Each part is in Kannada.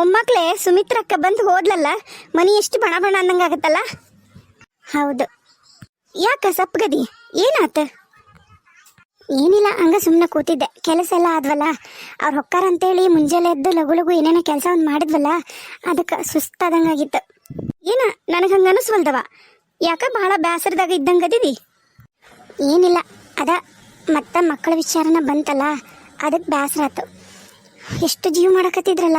ಒಮ್ಮಕ್ಳೆ ಸುಮಿತ್ರಕ್ಕ ಬಂದು ಹೋದ್ಲಲ್ಲ? ಮನಿ ಎಷ್ಟು ಬಣ ಬಣ ಅಂದಂಗಾಗತ್ತಲ್ಲ ಹೌದು. ಯಾಕ ಸಪ್ಗದಿ? ಏನಾತ? ಏನಿಲ್ಲ, ಹಂಗ ಸುಮ್ಮನೆ ಕೂತಿದ್ದೆ. ಕೆಲಸ ಎಲ್ಲ ಆದ್ವಲ್ಲ? ಅವ್ರು ಹೊಕ್ಕಾರ ಅಂತೇಳಿ ಮುಂಜಾನೆ ಎದ್ದು ಲಗು ಲಗು ಏನೇನೋ ಕೆಲಸ ಒಂದು ಮಾಡಿದ್ವಲ್ಲ, ಅದಕ್ಕೆ ಸುಸ್ತಾದಂಗಾಗಿತ್ತು. ಏನ, ನನಗೆ ಹಂಗೆ ಅನಿಸ್ವಲ್ದವ? ಯಾಕ ಬಹಳ ಬೇಸರದಾಗ ಇದ್ದಂಗದಿದಿ ಏನಿಲ್ಲ, ಅದ ಮತ್ತ ಮಕ್ಕಳ ವಿಚಾರನ ಬಂತಲ್ಲ ಅದಕ್ಕೆ ಬೇಸರ ಆತು ಎಷ್ಟು ಜೀವ ಮಾಡಕತ್ತಿದ್ರಲ್ಲ?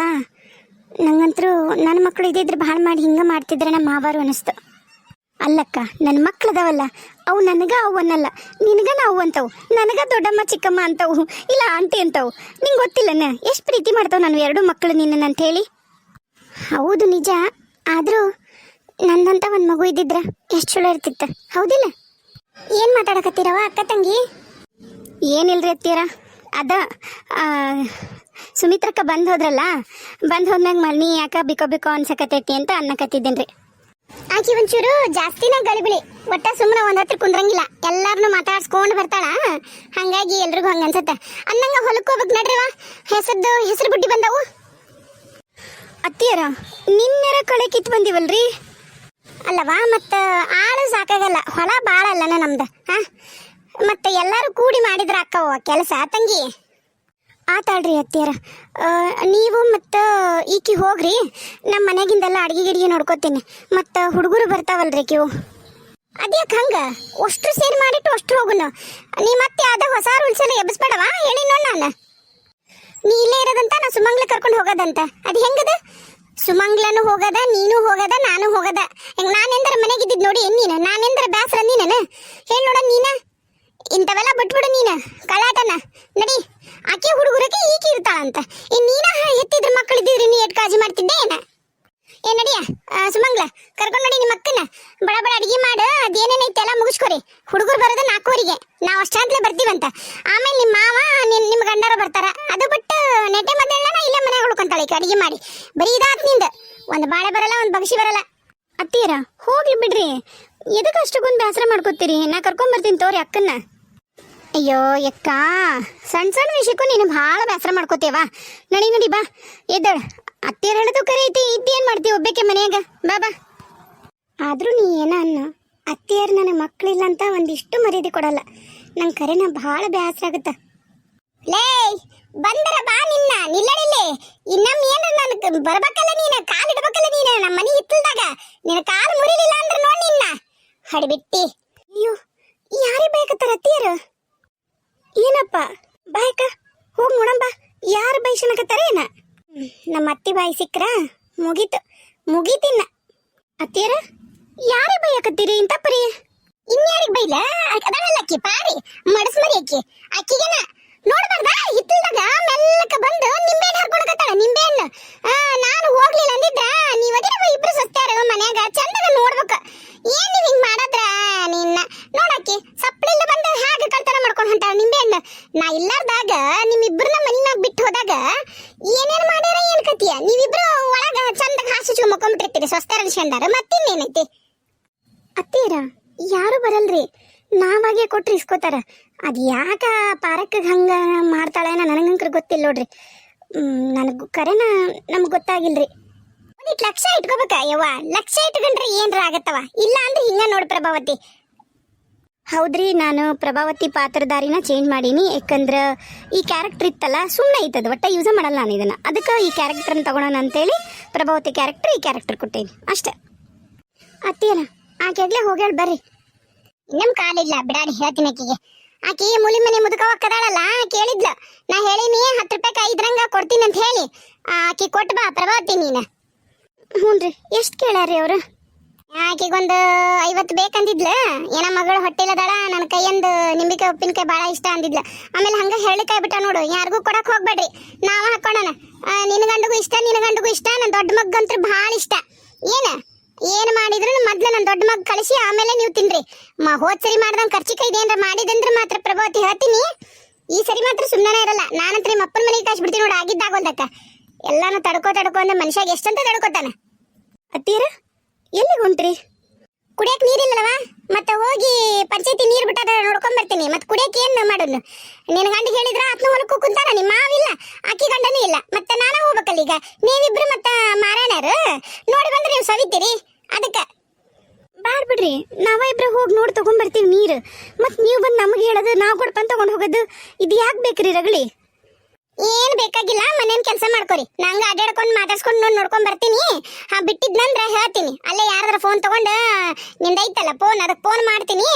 ನಂಗಂತರೂ ನನ್ನ ಮಕ್ಕಳು ಇದ್ರೆ ಭಾಳ ಮಾಡಿ ಹಿಂಗೆ ಮಾಡ್ತಿದ್ರೆ ನಮ್ಮ ಮಾವಾರು ಅನಿಸ್ತು. ಅಲ್ಲಕ್ಕ ನನ್ನ ಮಕ್ಳದವಲ್ಲ. ಅವು ನನಗ ಅವು ಅನ್ನಲ್ಲ. ನಿನಗ ನಾವು ಅಂತವು. ನನಗ ದೊಡ್ಡಮ್ಮ, ಚಿಕ್ಕಮ್ಮ ಅಂತವು. ಇಲ್ಲ ಆಂಟಿ ಅಂತವು. ನಿಂಗೆ ಗೊತ್ತಿಲ್ಲನ? ಎಷ್ಟು ಪ್ರೀತಿ ಮಾಡ್ತಾವ ನಾನು ಎರಡು ಮಕ್ಕಳು ನಿನ್ನ ಅಂತ ಹೇಳಿ ಹೌದು ನಿಜ. ಆದರೂ ನನ್ನಂತ ಒಂದು ಮಗು ಇದ್ದಿದ್ರ ಎಷ್ಟು ಚಲೋ ಇರ್ತಿತ್ತು. ಹೌದಿಲ್ಲ? ಏನು ಮಾತಾಡಕತ್ತೀರವ ಅಕ್ಕ ತಂಗಿ? ಏನಿಲ್ರಿ ಅತ್ತೀರ ಅದ ಸುಮಿತ್ರಕ್ಕ ಬಂದು ಹೋದ್ರಲ್ಲ ಬಂದು ಹೋದ್ಮ್ಯಾಗ ಮನಿ ಯಾಕ ಬಿಕೋ ಬಿಕೋ ಅನ್ಸಕತೈತಿ ಅಂತ ಅನ್ನಕತ್ತಿದ್ದೇನ್ರಿ ಆಕಿ ಒಂಚೂರು ಜಾಸ್ತಿನ ಗಳಿಬಿಳಿ ಒಟ್ಟ ಸುಮ್ಮನೆ ಒಂದ್ ಹತ್ರ ಕುಂದ್ರಂಗಿಲ್ಲ. ಎಲ್ಲಾರನು ಮಾತಾಡ್ಸ್ಕೊಂಡು ಬರ್ತಾಳ. ಹಂಗಾಗಿ ಎಲ್ರಿಗೂ ಹಂಗ ಅನ್ಸತ್ತೆ. ಅನ್ನಂಗ ಹೊಲಕ್ಕೆ ಹೋಗ್ಬೇಕು ನಡ್ರಿವ ಹೆಸರ್ದು ಹೆಸರು ಬುಡ್ಡಿ ಬಂದವು. ಅತ್ತಿಯರ ನಿನ್ನೆರ ಕಳೆ ಕಿತ್ ಬಂದಿವಲ್ರಿ? ಅಲ್ಲವಾ ಮತ್ತ ಆಳು ಸಾಕಾಗಲ್ಲ. ಹೊಲ ಬಾಳ ಅಲ್ಲನ ನಮ್ದು. ಹಾ? ಮತ್ತೆ ಎಲ್ಲರೂ ಕೂಡಿ ಮಾಡಿದ್ರ ಅಕ್ಕವ ಕೆಲಸ, ತಂಗಿ? ಆತಾಳ್ರಿ ಅತ್ತಿಯರ. ನೀವು ಮತ್ತು ಈಕಿ ಹೋಗ್ರಿ ನಮ್ಮ ಮನೆಗಿಂದೆಲ್ಲ ಅಡ್ಗೆ ಗಿಡ್ಗೆ ನೋಡ್ಕೋತೀನಿ. ಮತ್ತು ಹುಡುಗರು ಬರ್ತಾವಲ್ರಿ ಕಿವು ಅದ್ಯಾಕೆ ಹಂಗ? ಅಷ್ಟು ಸೇರಿ ಮಾಡಿಟ್ಟು ಅಷ್ಟು ಹೋಗುನು. ನೀ ಮತ್ತೆ ಅದ ಹೊಸ ರೂಲ್ಸ್ ಎಲ್ಲ ಎಬ್ಬಿಸ್ಬೇಡವಾ? ಹೇಳಿ ನೋಡ್ ನಾನು. ನೀ ಇಲ್ಲೇ ಇರೋದಂತ, ನಾ ಸುಮಂಗ್ಲ ಕರ್ಕೊಂಡು ಹೋಗೋದಂತ. ಅದು ಹೆಂಗದ? ಸುಮಂಗ್ಲನು ಹೋಗದ, ನೀನು ಹೋಗದ, ನಾನು ಹೋಗದ. ಹೆಂಗ್ ನಾನೆಂದ್ರೆ ಮನೆಗಿದ್ದಿದ್ ನೋಡಿ, ನೀನು? ನಾನೆಂದ್ರೆ ಬ್ಯಾಸ್ರ ನೀನ ಹೇಳಿ ನೋಡ ನೀನ. ಇಂಥವೆಲ್ಲ ಬಿಟ್ಬಿಡು ನೀನು ಕಳಾಟನ ನಡಿ, ಆಕೆ ಹುಡುಗರಕ್ಕೆ ಈಕೆ ಇರ್ತಾಳಂತ. ಇನ್ ನೀನ ಎತ್ತಿದ್ರ ಮಕ್ಕಳಿದ್ದಿದ್ರಿ ನೀ ಎಟ್ ಕಾಜಿ ಮಾಡ್ತಿದ್ದೆ ಏನ? ಏ, ನಡಿಯ ಸುಮಂಗ್ಲ, ಕರ್ಕೊಂಡು ನಡಿ ನಿಮ್ಮ ಅಕ್ಕನ ಬಡ ಬಡ ಅಡಿಗೆ ಮಾಡು ಅದೇನೇನೈತೆ ಎಲ್ಲ ಮುಗಿಸ್ಕೊರಿ. ಹುಡುಗರು ಬರೋದು ನಾಲ್ಕೂವರೆಗೆ. ನಾವು ಅಷ್ಟಾಂತಲೇ ಬರ್ತೀವಂತ. ಆಮೇಲೆ ನಿಮ್ಮ ಮಾವ ನಿಮ್ಮ ನಿಮ್ಮ ಗಂಡರು ಬರ್ತಾರ. ಅದು ಬಿಟ್ಟು ನೆಟ್ಟೆ ಮದ್ದೆಲ್ಲ ಇಲ್ಲೇ ಮನೆಗೆ ಉಳ್ಕೊಂತಾಳೆ ಈಕಿ ಅಡಿಗೆ ಮಾಡಿ. ಬರೀ ಇದಾತ್ನಿಂದ. ಒಂದು ಬಾಳೆ ಬರಲ್ಲ, ಒಂದು ಬಗ್ಸಿ ಬರಲ್ಲ. ಅತ್ತೀರ ಹೋಗ್ಲಿ ಬಿಡ್ರಿ. ಎದಕ್ಕೆ ಅಷ್ಟಕ್ಕೊಂದು ಬೇಸರ ಮಾಡ್ಕೋತೀರಿ? ನಾ ಕರ್ಕೊಂಬರ್ತೀನಿ ತೋರಿ ಅಕ್ಕನ್ನ. ಅಯ್ಯೋ, ಎಕ್ಕ. ಸಣ್ಣ ಸಣ್ಣ ವಿಷಯಕ್ಕೂ ನೀನು ಭಾಳ ಬೇಸರ ಮಾಡ್ಕೋತೇವ ನಡಿ ನಡಿ, ಬಾ. ಎದ್ದಳ. ಅತ್ತೆಯರ್ ಹೇಳಿದು ಕರೆ ಐತಿ ಇದ್ದೇನ್ ಮಾಡ್ತೀವಿ ಒಬ್ಬಕ್ಕೆ ಮನೆಯಾಗ? ಬಾ ಬಾ. ಆದ್ರೂ ನೀ ಏನ ಅನ್ನ? ಅತ್ತೆಯರ್ ನನ್ನ ಮಕ್ಕಳಿಲ್ಲ ಅಂತ ಒಂದಿಷ್ಟು ಮರ್ಯಾದೆ ಕೊಡಲ್ಲ. ನಂಗೆ ಕರೆನ ಭಾಳ ಬೇಸರ ಆಗುತ್ತೆ. ಲೇ ಬಂದರ ಬಾ ನಿನ್ನ. ನಿಲ್ಲಡಿಲ್ಲಿ ಇನ್ನೊಮ್ಮೆ ಏನು ನನ್ ಬರ್ಬೇಕಲ್ಲ ನೀನ? ಕಾಲು ಇಡ್ಬೇಕಲ್ಲ ನೀನ? ನಮ್ಮ ಮನೆ ಹಿತ್ತಲ್ದಾಗ. ನಿನ್ನ ಕಾಲು ಮುರಿಲಿಲ್ಲ ಅಂದ್ರೆ ನೋಡ್ ನಿನ್ನ. ಹಡಿಬಿಟ್ಟಿ. ಅಯ್ಯೋ ಯಾರೇ ಬೇಕತ್ತಾರ ಅತ್ತಿಯರು? ಏನಪ್ಪ? ಬಾಯಕ ಹೋಗಿ ನೋಡಂಬ ಯಾರು ಬೈಸನಕತ್ತಾರ ಏನ? ನಮ್ಮ ಅತ್ತಿ ಬಾಯಿ ಸಿಕ್ರ ಮುಗೀತು. ಮುಗೀತಿನ್ನ. ಅತ್ತಿಯರ? ಯಾರೇ ಬೈಯಕತ್ತೀರಿ ಇಂತ ಪರಿ ಇನ್ಯಾರಿಗೆ ಬೈಲ? ಅದಲ್ಲ ಅಕ್ಕಿ, ಪಾರಿ. ಮಡಸ್ಮರಿ ಅಕ್ಕಿ. ಅಕ್ಕಿಗೆನ ನಾ ಇಲ್ಲಾರ್ದಾಗ ನಿಮ್ಮಿಬ್ರನ್ನ ಮನಿನಾಗ ಬಿಟ್ಟು ಹೋದಾಗ ಏನೇನು ಮಾಡ್ಯಾರ ಏನ್ ಕತಿಯ ನೀವಿಬ್ರು ಒಳಗ ಚಂದ ಹಾಸು ಚು ಮುಕ್ಕೊಂಬಿಟ್ಟಿರ್ತೀರಿ ಸ್ವಸ್ತಾರ ಅನ್ಸ್ಕೊಂಡಾರ ಮತ್ತಿನ್ನೇನೈತಿ ಅತ್ತೀರ ಯಾರು ಬರಲ್ರಿ ನಾವಾಗೆ ಕೊಟ್ರಿ ಇಸ್ಕೋತಾರ ಅದ್ ಯಾಕ ಪಾರಕ್ಕೆ ಹಂಗ ಮಾಡ್ತಾಳೆ ನನಗಂಕ್ರ ಗೊತ್ತಿಲ್ಲ ನೋಡ್ರಿ ನನಗೆ ಕರೆನ ನಮ್ಗೆ ಗೊತ್ತಾಗಿಲ್ರಿ ಒಂದಿಟ್ ಲಕ್ಷ ಇಟ್ಕೋಬೇಕ ಯವ್ವ ಲಕ್ಷ ಇಟ್ಕೊಂಡ್ರೆ ಏನ್ರ ಆಗತ್ತವ ಇಲ್ಲ ಅಂದ್ರೆ ಹಿಂಗ ನೋಡಿ ಪ್ರಭಾವತಿ ಹೌದ್ರಿ, ನಾನು ಪ್ರಭಾವತಿ ಪಾತ್ರಧಾರಿನ ಚೇಂಜ್ ಮಾಡೀನಿ. ಯಾಕಂದ್ರೆ ಈ ಕ್ಯಾರೆಕ್ಟರ್ ಇತ್ತಲ್ಲ ಸುಮ್ಮನೆ ಇತ್ತದ ಒಟ್ಟ ಯೂಸ್ ಮಾಡಲ್ಲ ನಾನು ಇದನ್ನ. ಅದಕ್ಕೆ ಈ ಕ್ಯಾರೆಕ್ಟರ್ನ ತಗೊಳೋಣ ಅಂತೇಳಿ ಪ್ರಭಾವತಿ ಕ್ಯಾರೆಕ್ಟರ್ ಈ ಕ್ಯಾರೆಕ್ಟರ್ ಕೊಟ್ಟೇನಿ. ಅಷ್ಟೇ. ಅತ್ತಿಯಲ್ಲ ಆಕೆಗ್ಲೇ ಹೋಗ್ಯಾಳ ಬರ್ರಿ. ನಮ್ಮ ಕಾಲಿಲ್ಲ ಬಿಡಾಡಿ ಹೇಳ್ತೀನಿ ಆಕಿಗೆ. ಆಕಿ ಮುಳಿ ಮನೆ ಮುದುಕ ಒಕ್ಕದಾಳಲ್ಲ ಕೇಳಿದ್ಲ ನಾ ಹೇಳಿನಿ, ಹತ್ತು ರೂಪಾಯಿ ಇದ್ರಂಗ ಕೊಡ್ತೀನಿ ಅಂತ ಹೇಳಿ. ಆಕೆ ಕೊಟ್ಟು ಬಾ, ಪ್ರಭಾವತಿ ನೀನ. ರೀ ಎಷ್ಟು ಕೇಳ್ಯಾರಿ ಅವ್ರು? ಆಕಿಗೊಂದು ಐವತ್ತು ಬೇಕಂದಿದ್ಲ. ಏನ ಮಗಳು ಹೊಟ್ಟೆಲದಾಳ ನನ್ನ ಕೈಯಂದು ನಿಂಬಿಕಾಯಿ ಉಪ್ಪಿನಕಾಯಿ ಭಾಳ ಇಷ್ಟ ಅಂದಿದ್ಲ. ಆಮೇಲೆ ಹಂಗ ಹೇಳಿಕಾಯಿ ಬಿಟ್ಟ ನೋಡು, ಯಾರಿಗೂ ಕೊಡಕ್ ಹೋಗ್ಬೇಡ್ರಿ. ನಾವು ಹಾಕೋಣ ನಿನ್ನ ಗಂಡಗೂ ಇಷ್ಟ ನಿನ್ನ ಗಂಡಗೂ ಇಷ್ಟ ನನ್ನ ದೊಡ್ಡ ಮಗ್ಗಂತ್ರ ಭಾಳ ಇಷ್ಟ. ಏನ? ಏನು ಮಾಡಿದ್ರು ಮೊದ್ಲು ನನ್ನ ದೊಡ್ಡ ಮಗ್ ಕಳಿಸಿ, ಆಮೇಲೆ ನೀವು ತಿನ್ರಿ. ಮ, ಹೋದ್ ಸರಿ ಮಾಡ್ದಂಗ್ ಖರ್ಚಿಕಾಯಿ ಇದೇನ್ರ ಮಾಡಿದಂದ್ರ ಮಾತ್ರ ಪ್ರಭಾವತಿ ಹೇಳ್ತೀನಿ. ಈ ಸರಿ ಮಾತ್ರ ಸುಮ್ಮನೆ ಇರಲ್ಲ. ನಾನಂತ್ರ ನಿಮ್ಮ ಅಪ್ಪನ ಮನೆಗೆ ಕಳ್ಸಿಬಿಡ್ತೀನಿ ನೋಡಿ ಆಗಿದ್ದಾಗೋಲ್ದಕ್ಕ ಎಲ್ಲಾನು ತಡ್ಕೋ ತಡ್ಕೋ ಅಂದ್ರೆ ಮನುಷ್ಯಾಗ ಎಷ್ಟಂತ ತಡ್ಕೋತಾನ. ಅತ್ತೀರ? ಎಲ್ಲಿಗೆ ಹೊಂಟ್ರಿ? ಕುಡಿಯಕ್ ನೀರಿಲ್ಲವ ಮತ್ತೆ ಹೋಗಿ ಪಂಚಾಯತಿ ನೀರು ಬಿಟ್ಟಾರ ನೋಡ್ಕೊಂಡ್ ಬರ್ತೀನಿ. ಮತ್ತೆ ಕುಡಿಯಕ್ಕೆ ಏನ್ ಮಾಡೋದು? ನಿನ್ನ ಗಂಡ ಹೇಳಿದ್ರ ಆತ್ನ ಹೊಲಕ್ಕೂ ಕುಂತಾರ ನಿಮ್ಮ ಮಾವಿಲ್ಲ ಆಕಿ ಗಂಡನೂ ಇಲ್ಲ. ಮತ್ತೆ ನಾನ ಹೋಗ್ಬೇಕಲ್ಲ ಈಗ? ನೀವಿಬ್ರು ಮತ್ತ ಮಾರಾಯಣರು ನೋಡಿ ಬಂದ್ರೆ ನೀವು ಸವಿತೀರಿ. ಅದಕ್ಕೆ. ಬಾಡ್ ಬಿಡ್ರಿ. ನಾವ ಇಬ್ರು ಹೋಗಿ ನೋಡಿ ತಗೊಂಡ್ ಬರ್ತೀವಿ ನೀರು. ಮತ್ ನೀವು ಬಂದು ನಮಗೆ ಹೇಳೋದು, ನಾವು ಕೊಡ್ಪನ್ ತಗೊಂಡ್ ಹೋಗೋದು. ಇದು ಯಾಕೆ ಬೇಕ್ರಿ ರಗಳಿ? ಏನ್ ಬೇಕಾಗಿಲ್ಲ, ಮನೇನ್ ಕೆಲಸ ಮಾಡ್ಕೊರಿ. ನಂಗ ಅಡ್ಡಾಡ್ಕೊಂಡ್ ಮಾತಾಡ್ಸ್ಕೊಂಡ್ ನೋಡ್ ನೋಡ್ಕೊಂಡ್ ಬರ್ತೀನಿ. ಬಿಟ್ಟಿದ್ನಂದ್ರ ಹೇಳ್ತೀನಿ. ಅಲ್ಲೇ ಯಾರಾದ್ರ ಫೋನ್ ತಗೊಂಡ್ ನಿಂದೈತಲ್ಲ ಫೋನ್ ಅದಕ್ ಫೋನ್ ಮಾಡ್ತೀನಿ.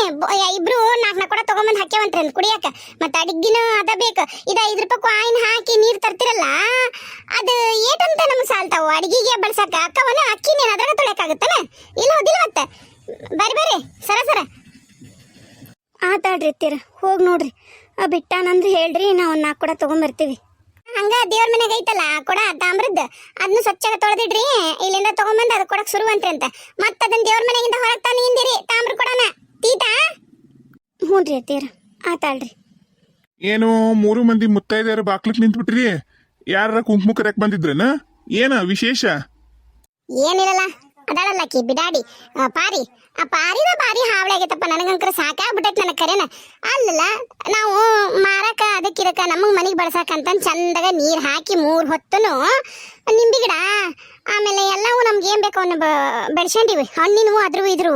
ಇಬ್ರು ನಾಲ್ಕು ನಾಲ್ಕು ಕೂಡ ತಗೊಂಬಂದ್ ಹಾಕ್ಯವಂತ್ರಿ ಅಂದ್ ಕುಡಿಯಾಕ. ಮತ್ತ ಅಡಿಗಿನ ಅದ ಬೇಕು. ಇದ ಐದ್ ರೂಪಾಯಿ ಕಾಯಿನ್ ಹಾಕಿ ನೀರ್ ತರ್ತಿರಲ್ಲ, ಅದು ಏಟಂತ ನಮ್ಗೆ ಸಾಲ್ತಾವ ಅಡಿಗೆಗೆ ಬಳಸಾಕ ಅಕ್ಕವನ ಅಕ್ಕಿ ನೀನ್ ಅದ್ರಾಗ ತೊಳೆಯಕ್ಕಾಗತ್ತನ ಇಲ್ಲ ಹೋದಿಲ್ಲ ಮತ್ತೆ. ಬರ್ರಿ ಬರ್ರಿ. ಸರ ಸರ. ಆತಾಡ್ರಿ ತೀರ ಹೋಗಿ ನೋಡ್ರಿ. ಬಿಟ್ಟಾನಂದ್ರೆ ಹೇಳ್ರಿ, ನಾವು ನಾಕ್ ನಾಲ್ಕು ಕೂಡ ತೊಗೊಂಬರ್ತೀವಿ. ಹಂಗ ದೇವ್ರ ಮನೆಗೆ ಐತಲ್ಲ ಆ ಕೊಡ ತಾಮ್ರದ್ದು ಅದನ್ನ ಸ್ವಚ್ಛಾಗ ತೊಳೆದಿಡ್ರಿ ಇಲ್ಲಿಂದ ತಗೊಂಬಂದು ಅದು ಕೊಡಕ್ ಶುರುವಂತ್ರಿ ಅಂತ ಮತ್ತೆ ಅದನ್ನ ದೇವ್ರ ಮನೆಗಿಂದ ಹೊರಗೆ ತಾನು ಹಿಂದಿರಿ ತಾಮ್ರ ಕೊಡೋಣ ತೀತಾ? ಹ್ಞೂ ರೀ ಅತ್ತೀರ ಆತಾಳ್ರಿ ಏನು ಮೂರು ಮಂದಿ ಮುತ್ತೈದೆಯರು ಬಾಕ್ಲಕ್ ನಿಂತ್ಬಿಟ್ರಿ? ಯಾರ ಕುಂಕುಮ ಕರೆಯಕ್ ಬಂದಿದ್ರೇನ? ಏನ ವಿಶೇಷ? ಏನಿರಲ್ಲ ಅದಾಳಲ್ಲ ಆಕಿ ಬಿಡಾಡಿ ಪಾರಿ. ಆ, ಪಾರಿನ ಬಾರಿ ಹಾವಳಿ ಆಗೈತಪ್ಪ. ನನಗಂಕರ ಸಾಕಾಗ್ಬಿಟ್ಟೈತಿ ನನಗೆ ಕರೆನ. ಅಲ್ಲಲ್ಲ, ನಾವು ಮಾರಕ ಅದಕ್ಕೆ ನಮಗೆ ಮನೆಗೆ ಬಳಸಾಕಂತಂದು ಚಂದಾಗ ನೀರು ಹಾಕಿ ಮೂರು ಹೊತ್ತನು ನಿಂಬೆ ಗಿಡ ಆಮೇಲೆ ಎಲ್ಲವೂ ನಮ್ಗೆ ಏನು ಬೇಕು ಅವನ್ನ ಬೆಳ್ಸ್ಕೊಂಡಿವಿ. ಹಣ್ಣಿನವು ಅದ್ರೂ ಇದ್ರು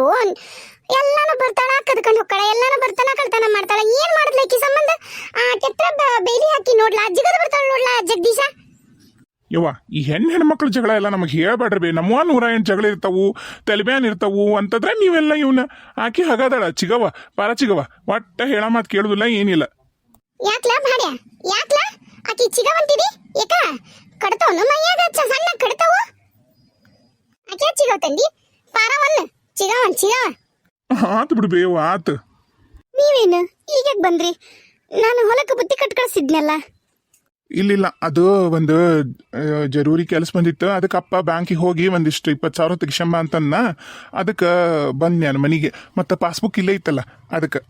ಎಲ್ಲಾನು ಬರ್ತಾಳ, ಕದ್ಕೊಂಡು ಹೋಗ್ತಾಳ. ಎಲ್ಲಾನು ಬರ್ತಾನ, ಕಳ್ತನ ಮಾಡ್ತಾಳ. ಏನು ಮಾಡಿದ್ಲ ಈಕಿ ಸಂಬಂಧ? ಆ ಕೆತ್ತ ಬೇಲಿ ಹಾಕಿ ನೋಡ್ಲಾ? ಜಿಗದ ಬರ್ತಾಳ ನೋಡ್ಲಾ ಜಗದೀಶ? ಯವ್ವ ಈ ಹೆಣ್ಣು ಹೆಣ್ಮಕ್ಳ ಜಗಳ ಎಲ್ಲ ನಮಗೆ ಹೇಳ್ಬೇಡ್ರಿ ಬೇ. ನಮ್ಮ ನೂರ ಎಂಟು ಜಗಳ ಇರ್ತಾವು ತಲೆಬ್ಯಾನ್ ಇರ್ತಾವು ಅಂತಂದ್ರೆ ನೀವೆಲ್ಲ ಇವನ್ನ ಆಕಿ ಹಗದಾಳ. ಚಿಗವ ಪಾರ ಚಿಗವ ಒಟ್ಟ ಹೇಳ ಮಾತು ಕೇಳುದಿಲ್ಲ ಏನಿಲ್ಲ. ಯಾಕ್ಲಾ ಭಾಡ್ಯ? ಯಾಕ್ಲಾ? ಆಕಿ ಚಿಗವಂತಿದಿ ಏಕ? ಕಡ್ತಾವನು ಮೈಯಾಗ ಸಣ್ಣ ಕಡ್ತಾವು? ಆಕೆ ಚಿಗವ ತಂದಿ? ಪಾರವನ್ನ ಚಿಗವನ್ ಚಿಗವ ಆತು ಬಿಡು ಬೇವ ಆತು. ನೀವೇನು? ಈಗ ಬಂದ್ರಿ? ನಾನು ಹೊಲಕ್ಕೆ ಬುತ್ತಿ ಕಟ್ ಕಳಿಸಿದ್ನಲ್ಲ. ಇಲ್ಲಿಲ್ಲ. ಅದು ಒಂದು ಜರೂರಿ ಕೆಲಸ ಬಂದಿತ್ತು. ಅದಕ್ಕೆ ಅಪ್ಪ ಬ್ಯಾಂಕಿಗೆ ಹೋಗಿ ಒಂದಿಷ್ಟು ಇಪ್ಪತ್ತು ಸಾವಿರ ತೆಗಿಸಂಬ ಅಂತನ್ನ ಅದಕ್ಕೆ ಬಂದೆ ನಾನು ಮನೆಗೆ. ಮತ್ತೆ ಪಾಸ್ಬುಕ್ ಇಲ್ಲೇ ಇತ್ತಲ್ಲ ಅದಕ್ಕೆ.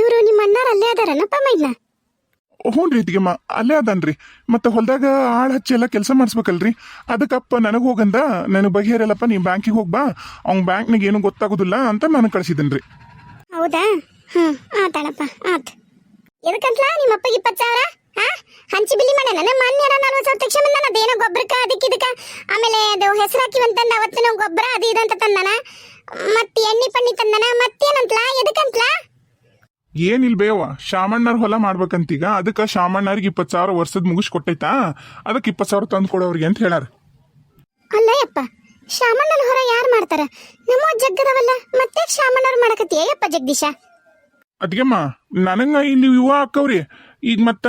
ಇವರು ನಿಮ್ಮ ಅಣ್ಣಾರ ಅಲ್ಲೇ ಅದಾರನಪ್ಪ ಮೈದ್ನ ಹ್ಞೂ ರೀ ಇದಕ್ಕೆ ಅಲ್ಲೇ ಅದನ್ರಿ ಮತ್ತೆ ಹೊಲದಾಗ ಆಳ್ ಹಚ್ಚಿ ಎಲ್ಲ ಕೆಲಸ ಮಾಡಿಸ್ಬೇಕಲ್ರಿ. ಅದಕ್ಕಪ್ಪ ನನಗೆ ಹೋಗಂದ ನನಗೆ ಬಗೆಹರಿಯಲ್ಲಪ್ಪ ನೀವು ಬ್ಯಾಂಕಿಗೆ ಹೋಗ್ಬಾ ಅವ್ನ ಬ್ಯಾಂಕ್ನಾಗ ಏನು ಗೊತ್ತಾಗೋದಿಲ್ಲ ಅಂತ ನಾನು ಕಳಿಸಿದನ್ರಿ. ಹೌದಾ? ಹ್ಞೂ ಆತಾಳಪ್ಪ ಆತ್. ಎದಕ್ಕಂತ್ಲಾ ನಿಮ್ಮ ಅಪ್ಪಗೆ ಇಪ್ಪತ್ತು ಸಾವಿರ? ಹಂಚಿ ಬಿಲ್ಲಿ ಮಾಡ್ಯಾನ? ಮೊನ್ನೆ ನಾನು ನಲ್ವತ್ತು ಸಾವಿರ ತಕ್ಷಣ ಬಂದಾನ. ಅದೇನೋ ಗೊಬ್ಬರಕ್ಕ ಅದಕ್ಕೆ ಇದಕ್ಕೆ. ಆಮೇಲೆ ಅದು ಹೆಸರು ಹಾಕಿವಂತಂದ ಅವತ್ತಿನ ಗೊಬ್ಬರ ಅದು ಇದಂತ ತಂದಾನ. ಮತ್ತೆ ಎಣ್ಣೆ ಪಣ್ಣಿ ತಂದಾನ. ಮತ್ತೇನಂತಲ? ಎದಕ್ಕಂತಲ? ಏನಿಲ್ ಬೇವ? ಶಾಮಣ್ಣರ್ ಹೊಲ ಮಾಡ್ಬೇಕಂತೀಗ. ಅದಕ್ಕೆ ಶಾಮಣ್ಣರಿಗೆ ಇಪ್ಪತ್ತು ಸಾವಿರ ವರ್ಷದ ಮುಗಿಸ್ ಕೊಟ್ಟೈತಾ? ಅದಕ್ಕೆ ಇಪ್ಪತ್ತು ಸಾವಿರ ತಂದು ಕೊಡೋರಿಗೆ ಅಂತ ಹೇಳಾರ ಅಲ್ಲ ಯಪ್ಪ ಶಾಮಣ್ಣನ ಹೊರ ಯಾರು ಮಾಡ್ತಾರ? ನಮ್ಮ ಜಗ್ಗದವಲ್ಲ. ಮತ್ತೆ ಶಾಮಣ್ಣರ್ ಮಾಡಕತ್ತಿಯಪ್ಪ ಜಗದೀಶ. ಅದಕ್ಕೆಮ್ಮ ನನಗ ಇಲ್ಲಿ ಇವ ಅಕ್ಕವ್ರಿ ಈಗ ಮತ್ತ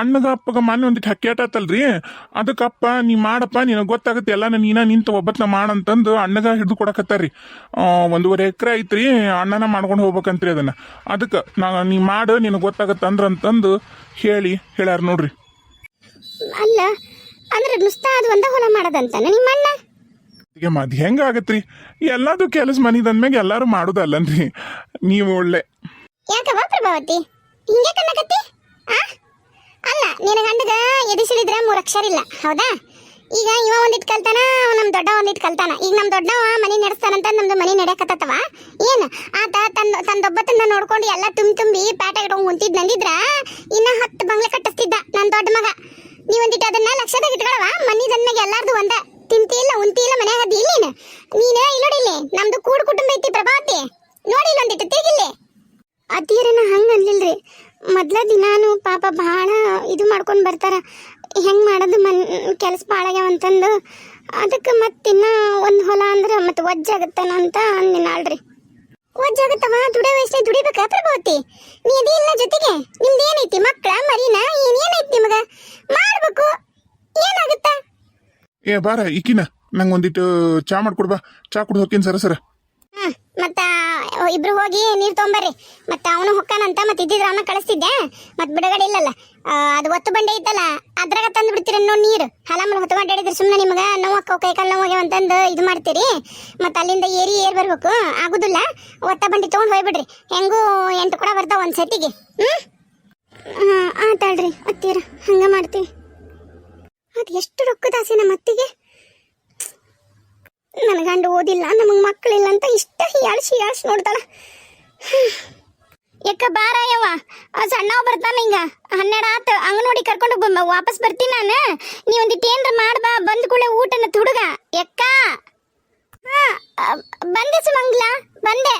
ಅಣ್ಣಗ ಅಪ್ಪಗ ಮೊನ್ನೆ ಒಂದಿಟ್ಟು ಅದಕ್ಕ ಅದಕ್ಕಪ್ಪ ನೀ ಮಾಡಪ್ಪ ನಿನಗೆ ಗೊತ್ತಾಗುತ್ತೆ ಎಲ್ಲ ನೀನ ನಿಂತ ಒಬ್ಬತ್ನ ಮಾಡಂತಂದು ಅಣ್ಣಗ ಹಿಡಿದು ಕೊಡಕತ್ತಾರ್ರಿ. ಒಂದೂವರೆ ಎಕರೆ ಐತ್ರಿ ಅಣ್ಣನ ಮಾಡ್ಕೊಂಡು ಹೋಗ್ಬೇಕಂತ್ರಿ ಅದನ್ನ. ಅದಕ್ಕೆ ನಾ ನೀ ಮಾಡು ನಿನಗೆ ಗೊತ್ತಾಗತ್ತೆ ಅಂದ್ರಂತಂದು ಹೇಳಿ ಹೇಳ್ಯಾರ ನೋಡ್ರಿ. ಅಲ್ಲ ಅಂದ್ರೆ ನುಸ್ತಾ ಅದು ಒಂದ ಹೊಲ ಮಾಡದಂತಾನ ಅದು ಹೆಂಗಾಗತ್ರಿ ಎಲ್ಲದು ಕೆಲಸ ಮನಿದಂದ್ಮ್ಯಾಗ ಎಲ್ಲಾರು ಮಾಡುದಲ್ಲನ್ರಿ. ನೀವು ಒಳ್ಳೆ ಯಾಕವ್ವ ಪ್ರಭಾವತಿ? ಹಿಂಗೆ ಕನ್ನಕತ್ತಿ ಆ? ಅಲ್ಲ, ನಿನ್ನ ಗಂಡಗ ಎದಿಸಿಳಿದ್ರ ಮೂರು ಅಕ್ಷರ ಇಲ್ಲ, ಹೌದಾ? ಈಗ ಇವ ಒಂದಿಟ್ ಕಲ್ತಾನ, ಅವ ನಮ್ ದೊಡ್ಡ ಒಂದಿಟ್ ಕಲ್ತಾನ. ಈಗ ನಮ್ ದೊಡ್ಡವ ಮನಿ ನಡೆಸ್ತಾನಂತ ನಮ್ದು ಮನೆ ನಡೆಯಕತ್ತವ ಏನ್? ಆತ ತನ್ನ ತಂದೊಬ್ಬತನ್ನ ನೋಡ್ಕೊಂಡು ಎಲ್ಲ ತುಂಬಿ ತುಂಬಿ ಪ್ಯಾಟ ಇಟ್ಕೊಂಡ್ ಕುಂತಿದ್ ನಂದಿದ್ರ, ಇನ್ನ ಹತ್ತು ಬಂಗ್ಲೆ ಕಟ್ಟಿಸ್ತಿದ್ದ ನನ್ ದೊಡ್ಡ ಮಗ. ನೀವೊಂದಿಟ್ಟು ಅದನ್ನ ಲಕ್ಷದಾಗ ಇಟ್ಕೊಳವ ಮನಿ ಜನ್ಮೆಗೆ ಎಲ್ಲಾರ್ದು ಒಂದ. ತಿಂತಿ ಇಲ್ಲ, ಉಂತಿ ಇಲ್ಲ, ಮನ್ಯಾಗ ಅದಿ ಇಲ್ಲಿನ ನೀನೇ? ಇಲ್ಲೋಡಿಲ್ಲಿ ನಮ್ದು ಕೂಡು ಕುಟುಂಬ ಐತಿ ಪ್ರಭಾವತಿ. ನೋಡಿ ಇಲ್ಲೊಂದಿಟ್ಟು ತಿರುಗಿಲ್ಲಿ ಅತ್ತಿಯರನ್ನ ಹಂಗೆ ಅನ್ಲಿಲ್ರಿ. ಮೊದ್ಲ ದಿನಾನು ಪಾಪ ಭಾಳ ಇದು ಮಾಡ್ಕೊಂಡು ಬರ್ತಾರ. ಹೆಂಗೆ ಮಾಡೋದು ಮನ್ ಕೆಲಸ ಭಾಳ ಆಗ್ಯಾವಂತಂದು ಅದಕ್ಕೆ ಮತ್ತಿನ್ನ ಒಂದು ಹೊಲ ಅಂದ್ರೆ ಮತ್ತೆ ಒಜ್ಜಾಗತ್ತನ ಅಂತ ಅಂದಿನಾಳ್ರಿ ಒಜ್ಜಾಗತ್ತವ ದುಡಿಯೋ ವಯಸ್ಸೇ ದುಡಿಬೇಕಾ ಪ್ರಭಾವತಿ? ನೀ ಅದೇ ಇಲ್ಲ ಜೊತೆಗೆ? ನಿಮ್ದು ಏನೈತಿ? ಮಕ್ಕಳ ಮರಿನ ಏನೇನೈತಿ ನಿಮಗ? ಮಾಡ್ಬೇಕು. ಏನಾಗುತ್ತ? ಏ ಬಾರ ಈಕಿನ. ನಂಗೆ ಒಂದಿಟ್ಟು ಚಾ ಮಾಡ್ಕೊಡ್ಬಾ ಚಾ ಕುಡ್ದು ಹೋಗ್ತೀನಿ ಸರ ಸರ. ಮತ್ತ ಇಬ್ರು ಹೋಗಿ ನೀರು ತೊಗೊಂಬರ್ರಿ. ಮತ್ತೆ ಅವನು ಹೊಕ್ಕಾನಂತ ಮತ್ತು ಇದ್ದಿದ್ರ ಅವನ ಕಳಿಸ್ತಿದ್ದೆ. ಮತ್ತೆ ಬಿಡುಗಡೆ ಇಲ್ಲಲ್ಲ. ಅದು ಒತ್ತು ಬಂಡೆ ಐತಲ್ಲ ಅದ್ರಾಗ ತಂದು ಬಿಡ್ತೀರ ನೋಡಿ ನೀರು. ಹಲಮಲ್ ಹೊತ್ತು ಮಾಡಿದ್ರೆ ಸುಮ್ಮನೆ ನಿಮಗೆ ನೋವು ಅಕ್ಕ ಕೈ ಕಾಲು ನೋವು ಅಂತಂದು ಇದು ಮಾಡ್ತೀರಿ. ಮತ್ತೆ ಅಲ್ಲಿಂದ ಏರಿ ಏರ್ ಬರ್ಬೇಕು. ಆಗುದಿಲ್ಲ. ಒತ್ತ ಬಂಡಿ ತೊಗೊಂಡು ಹೋಗ್ಬಿಡ್ರಿ. ಹೆಂಗೂ ಎಂಟು ಕೂಡ ಬರ್ತಾವ ಒಂದ್ ಸತಿಗೆ ಹ್ಮ್ ಆತಾಳ್ರಿ ಅತ್ತೀರ ಹಂಗ ಮಾಡ್ತೀವಿ. ಅದು ಎಷ್ಟು ರೊಕ್ಕದ ಆಸೆ ನಮ್ಮ ಅತ್ತಿಗೆ? ನನ್ನ ಗಂಡ ಓದಿಲ್ಲ ನಮಗೆ ಮಕ್ಕಳಿಲ್ಲ ಅಂತ ಇಷ್ಟ ಹೀಯಾಳ್ಸಿ ಹೀಯಾಳ್ಸಿ ನೋಡ್ತಾಳ. ಯಾಕ ಬಾರ ಯವ್ವ? ಆ ಸಣ್ಣವ ಬರ್ತಾನ ಹಿಂಗ ಹನ್ನೆರಡು ಆತ ಅಂಗನವಾಡಿ ಕರ್ಕೊಂಡು ಬ- ವಾಪಸ್ ಬರ್ತೀನಿ ನಾನು. ನೀ ಒಂದಿಟ್ಟು ಏನ್ರ ಮಾಡ್ಬಾ ಬಂದ ಕೂಡಲೇ ಊಟನ ತುಡುಗ. ಎಕ್ಕ ಹಾ ಅ, ಬಂದೆ ಸುಮಂಗ್ಲ ಬಂದೆ.